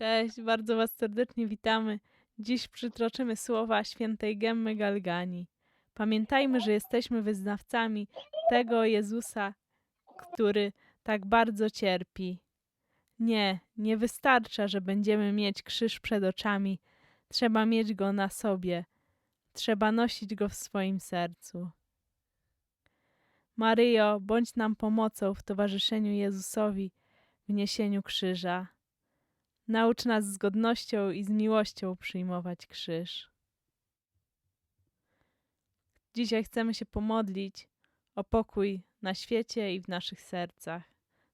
Cześć, bardzo Was serdecznie witamy. Dziś przytroczymy słowa świętej Gemmy Galgani. Pamiętajmy, że jesteśmy wyznawcami tego Jezusa, który tak bardzo cierpi. Nie, nie wystarcza, że będziemy mieć krzyż przed oczami. Trzeba mieć go na sobie. Trzeba nosić go w swoim sercu. Maryjo, bądź nam pomocą w towarzyszeniu Jezusowi w niesieniu krzyża. Naucz nas z godnością i z miłością przyjmować krzyż. Dzisiaj chcemy się pomodlić o pokój na świecie i w naszych sercach.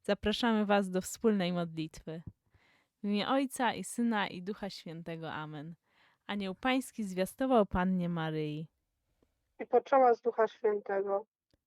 Zapraszamy Was do wspólnej modlitwy. W imię Ojca i Syna i Ducha Świętego. Amen. Anioł Pański zwiastował Pannie Maryi. i poczęła z Ducha Świętego.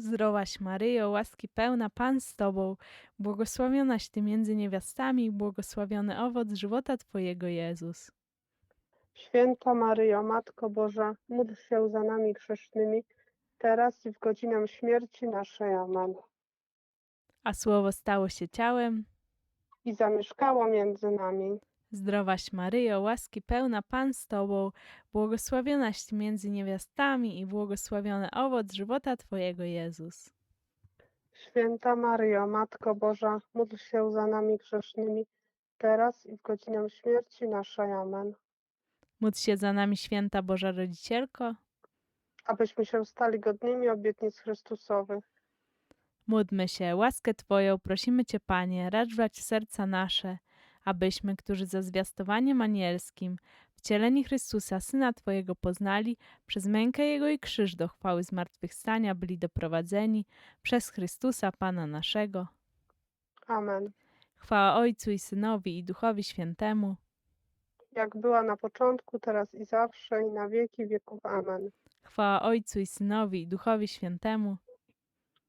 Zdrowaś Maryjo, łaski pełna Pan z Tobą, błogosławionaś Ty między niewiastami błogosławiony owoc żywota Twojego Jezus. Święta Maryjo, Matko Boża, módl się za nami grzesznymi, teraz i w godzinę śmierci naszej. Amen. A Słowo stało się ciałem. I zamieszkało między nami. Zdrowaś Maryjo, łaski pełna Pan z Tobą, błogosławionaś Ty między niewiastami i błogosławiony owoc żywota Twojego Jezus. Święta Maryjo, Matko Boża, módl się za nami grzesznymi, teraz i w godzinę śmierci naszej. Amen. Módl się za nami święta Boża Rodzicielko, abyśmy się stali godnymi obietnic Chrystusowych. Módlmy się, łaskę Twoją prosimy Cię, Panie, racz brać serca nasze, abyśmy, którzy za zwiastowaniem anielskim, wcieleni Chrystusa, Syna Twojego poznali, przez mękę Jego i krzyż do chwały zmartwychwstania byli doprowadzeni przez Chrystusa, Pana naszego. Amen. Chwała Ojcu i Synowi i Duchowi Świętemu, Jak była na początku, teraz i zawsze, i na wieki wieków. Amen. chwała Ojcu i Synowi i Duchowi Świętemu,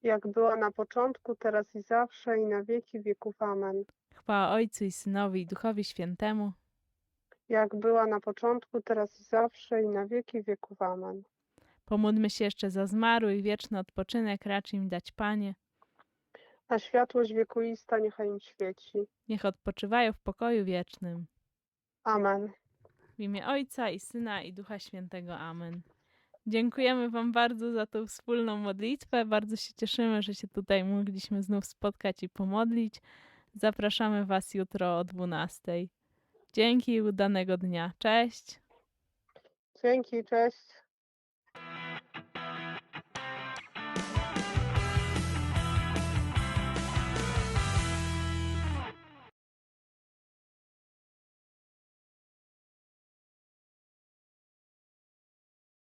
Jak była na początku, teraz i zawsze, i na wieki wieków. Amen. Chwała Ojcu i Synowi i Duchowi Świętemu, Jak była na początku, teraz i zawsze, i na wieki wieków. Amen. Pomódlmy się jeszcze za zmarłych, wieczny odpoczynek racz im dać, Panie. A światłość wiekuista niechaj im świeci. Niech odpoczywają w pokoju wiecznym. Amen. W imię Ojca i Syna i Ducha Świętego. Amen. Dziękujemy Wam bardzo za tą wspólną modlitwę. Bardzo się cieszymy, że się tutaj mogliśmy znów spotkać i pomodlić. Zapraszamy Was jutro o 12. Dzięki i udanego dnia. Cześć. Dzięki, cześć.